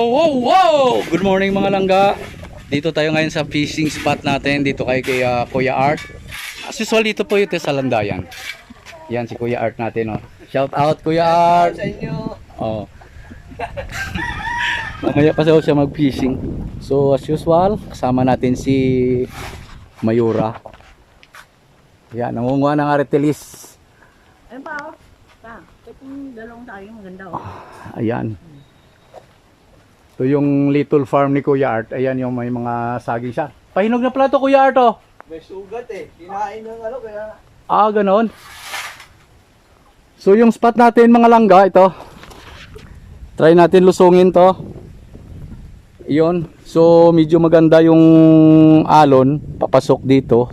Oh, wow, wow! Good morning mga langga. Dito tayo ngayon sa fishing spot natin dito kay, kay ah, Kuya Art. As usual dito po ito sa Landayan. Yan si Kuya Art natin oh. Shout out Kuya Art. Sa inyo. Oh. Mamaya pa siya mag-fishing. So as usual, kasama natin si Mayura. Yan, nangunguha ng aretilis. Ayun pa ako. Pa, dalawang tayo maganda oh. Ayan. Ito yung little farm ni Kuya Art. Ayan yung may mga saging siya. Pahinog na pala to Kuya Art oh. May sugat eh. Kinain ng ano kaya. Ah, ganon. So yung spot natin mga langga ito. Try natin lusungin to. Iyon. So medyo maganda yung alon papasok dito.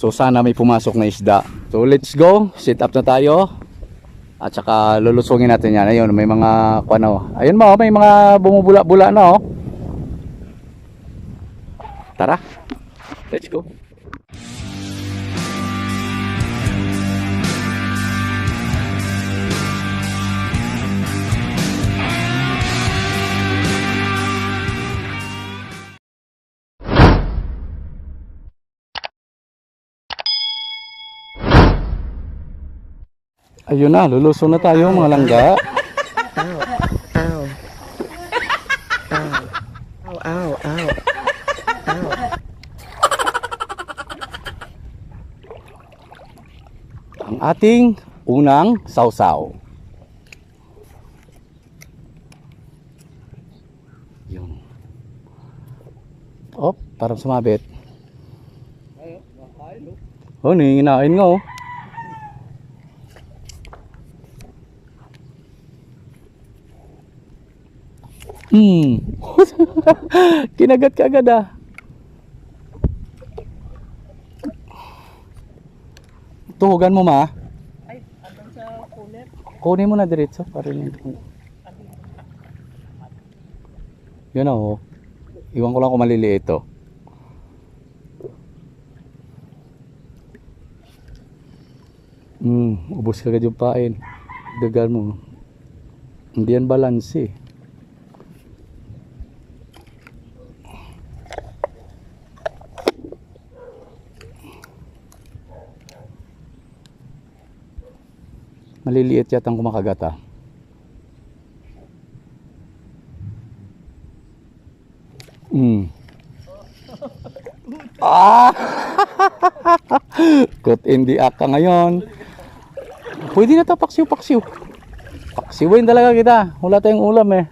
So sana may pumasok na isda. So let's go. Sit up na tayo. At saka lulusungin natin yan. Ayun, may mga ano. Ayun mo, may mga bumubula-bula na oh. Tara. Let's go. Ayun na, lulusong na tayo mga langga. Ow. Ow, ow, ow. Ang ating unang sausaw. Yun. Oh, parang sumabit. Oh, nanginginain nga oh. Hmm. Kinagat ka agad ah. Tuhugan mo ma. Ay, andun sa cooler. Kunin mo na diretso para yun. Yun oh. Iwan ko lang kung maliliit to. Hmm, ubos ka agad yung pain. Dagal mo. Hindi yan balance eh. Maliliit yata ang kumakagat ah. Hmm. Ah! Caught in the act ka ngayon. Pwede na to paksiw paksiw. Paksiwin talaga kita. Wala tayong ulam eh.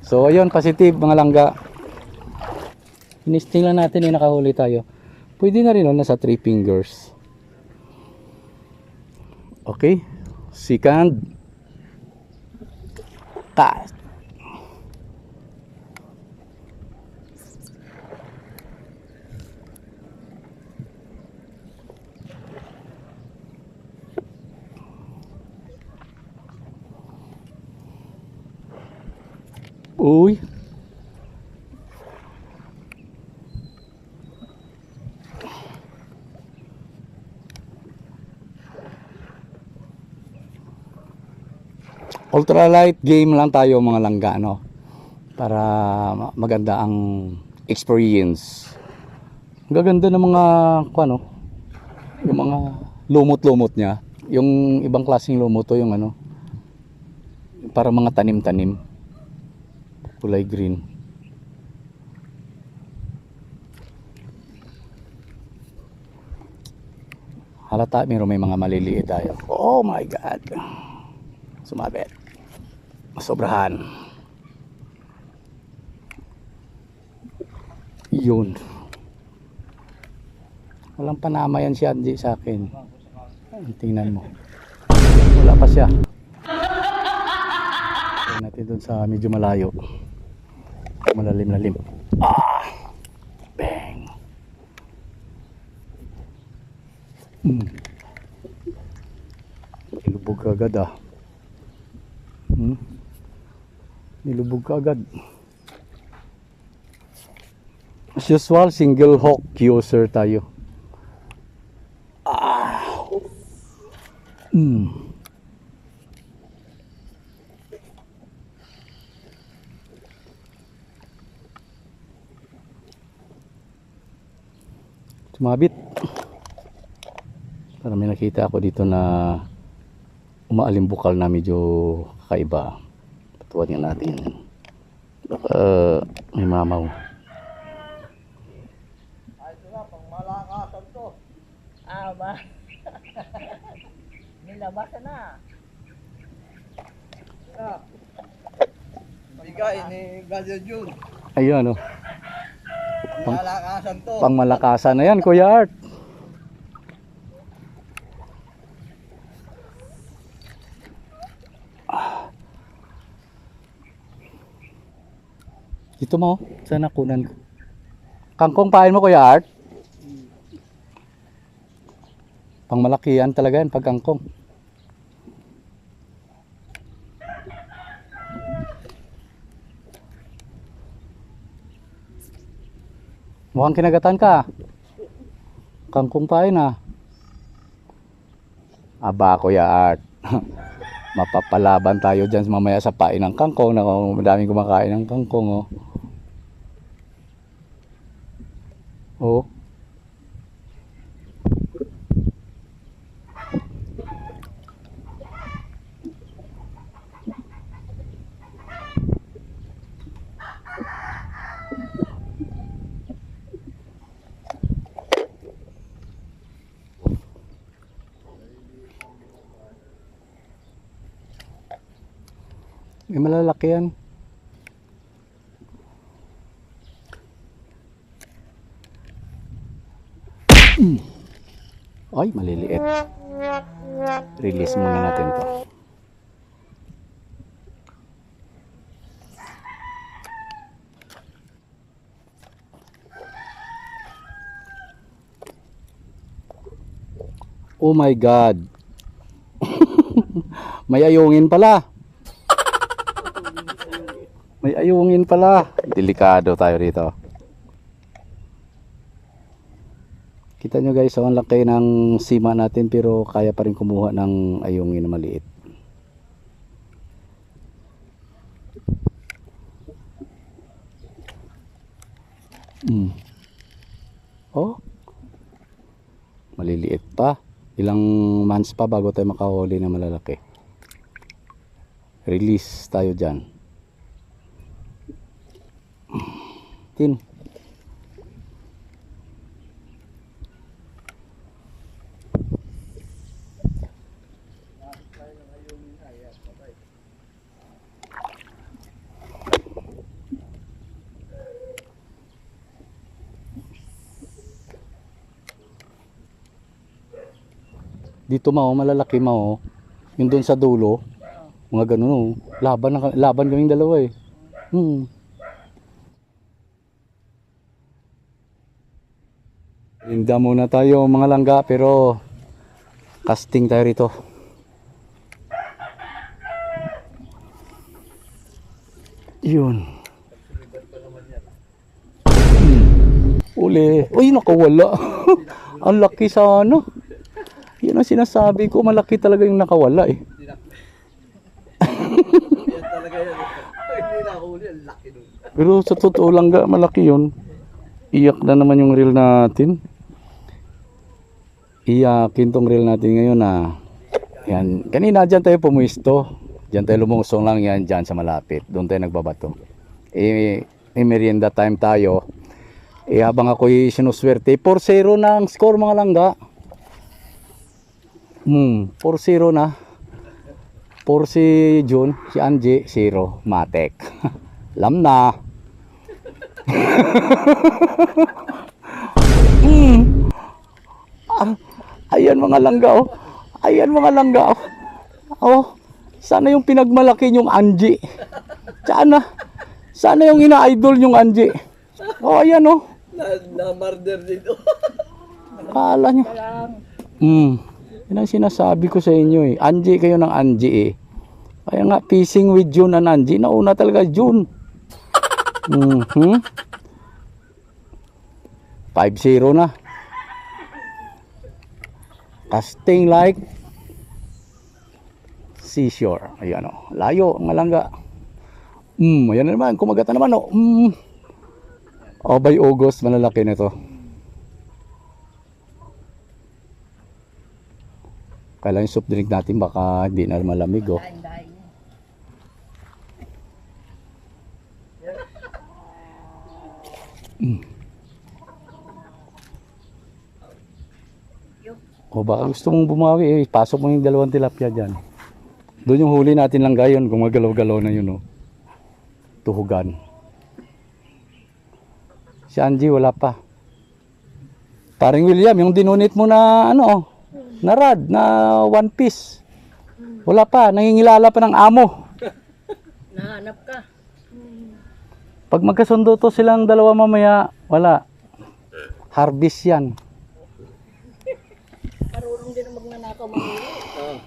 So ayun, positive mga langga. Inisting lang natin eh, nakahuli tayo. Pwede na rin oh, nasa 3 fingers. Okay. Second. Cast. Uy. Ultralight game lang tayo mga langga no para ma- maganda ang experience. Gaganda ng mga ano yung mga lumot-lumot niya. Yung ibang klaseng lumot to yung ano para mga tanim-tanim. Kulay green. Halata meron may mga maliliit tayo. Oh my god sumabit masobrahan. Yun. Walang panama yan si Andy sa akin. Tingnan mo. Wala pa siya. Tingnan natin dun sa medyo malayo. Malalim lalim ah! Bang! Hmm. ilubog agad ah nilubog ka agad as usual single hook user tayo ah. mm. sumabit para may nakita ako dito na umaalimbukal na medyo kakaiba Patuwan nga natin. Baka may mamaw. Ay, ito na, pang malakasan to. Ah, ba? Nilabasan na. Ah. Bigay ni Gadyo Jun. Ayun, ano. Pang malakasan to. Pang malakasan na yan, Kuya Art. Dito mo, sa nakunan ko. Kangkong pain mo, Kuya Art. Pang malakihan talaga yan, pag kangkong. Mukhang kinagatan ka. Kangkong pain ah. Aba, Kuya Art. Mapapalaban tayo dyan mamaya sa pain ng kangkong. Naku, madaming kumakain ng kangkong, oh. Oh. May malalaki yan. Ay, maliliit. Release muna natin to. Oh my God. May ayungin pala. May ayungin pala. Delikado tayo dito. Kita nyo guys, so ang laki ng sima natin pero kaya pa rin kumuha ng ayungin na maliit. Mm. Oh. Maliliit pa. Ilang months pa bago tayo makahuli na malalaki. Release tayo dyan. Tin. Dito mao malalaki mao. Yung doon sa dulo, mga ganun oh. Laban na, laban kaming dalawa eh. Hmm. Linda muna tayo mga langga pero casting tayo rito. Yun. Hmm. Uli. Uy, nakawala. Ang laki sa ano. Ang sinasabi ko, malaki talaga yung nakawala eh. Yan talaga yan. Hindi na huli, laki nun. Pero sa totoo lang ga, malaki yun. Iyak na naman yung reel natin. Iyakin tong reel natin ngayon na yan. Kanina dyan tayo pumuisto. Dyan tayo lumusong lang yan dyan sa malapit. Doon tayo nagbabato. Eh, may merienda time tayo. Eh habang ako'y sinuswerte, 4-0 na ang score mga langga. Hmm, 4-0 na. 4 si June, si Angie, 0, Matek. Lam na. Hmm. Ah, ayan mga langga oh. Ayan mga langga oh. Oh, sana yung pinagmalaki yung Angie. Sana. Sana yung ina-idol yung Angie. Oh, ayan oh. Na, na-murder dito. Kala nyo. Hmm. Yan ang sinasabi ko sa inyo eh. Angie kayo ng Angie eh. Kaya nga, fishing with June and Angie. Nauna talaga June. Mhm. 5-0 na. Casting like seashore. Ayan o. Layo, ang malangga. Hmm, ayan na naman. Kumagat na naman o. Hmm. Oh, by August, malalaki na to. Kailangan yung soft drink natin baka hindi na malamig oh. Dahin-dahin. O baka gusto mong bumawi eh, pasok mo yung dalawang tilapia dyan. Doon yung huli natin lang gayon kung magalaw-galaw na yun oh. Tuhugan. Si Angie wala pa. Paring William, yung dinunit mo na ano oh, na rad, na one piece. Wala pa, nangingilala pa ng amo. Nahanap ka. Pag magkasundo to silang dalawa mamaya, wala. Harvest yan. Marunong din ang magnanakaw mamuli. Oh,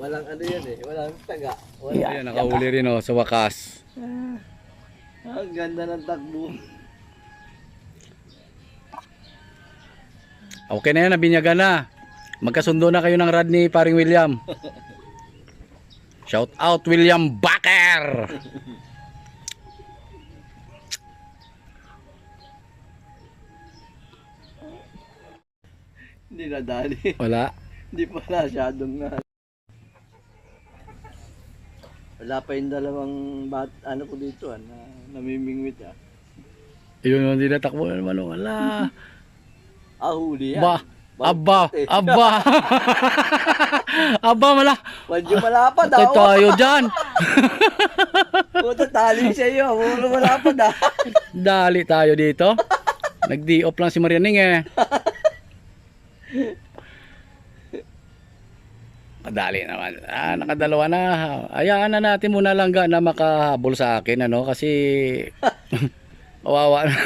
walang ano yan eh. Walang taga. Walang, Ayan, nakahuli rin oh, sa wakas. Ang ganda ng takbo. Okay na yan, nabinyaga na. Magkasundo na kayo ng rad ni paring William. Shout out William Baker! Hindi nadali. Wala. Hindi pa masyadong na. Wala pa yung dalawang bat, ano ko dito ah, na namimingwit ah. Yun, hindi natakbo na naman. Wala. Ah, huli yan. Ba, aba, eh. aba. aba, mala. Medyo malapad ah. Kaya tayo dyan. Puta, tali sa iyo. Puro malapad ah. Dali tayo dito. Nag-di-off lang si Marianing eh. Madali naman. Ah, nakadalawa na. Ayaan na natin muna lang ga na makahabol sa akin ano kasi kawawa na.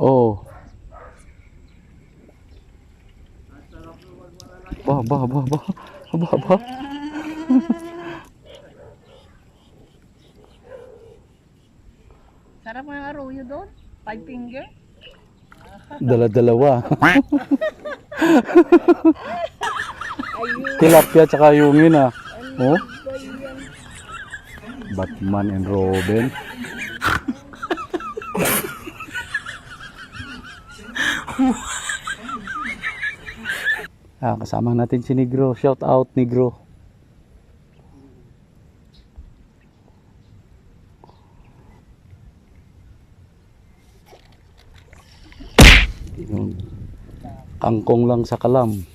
Oh. Ba, ba, ba, ba. Ba, ba. Sarap ng arroyo doon. Five finger. Dala-dalawa. Tilapia tsaka yungin ah. Oh. Batman and Robin. ah, kasama natin si Negro. Shout out Negro. Kangkong lang sa kalam.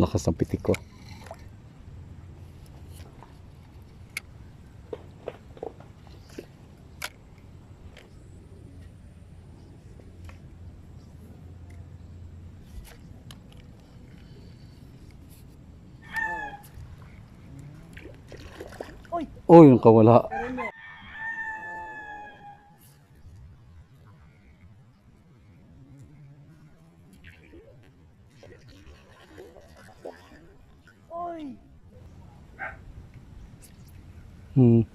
Lakas ng pitik ko. Oh, yung kawala. Hmm.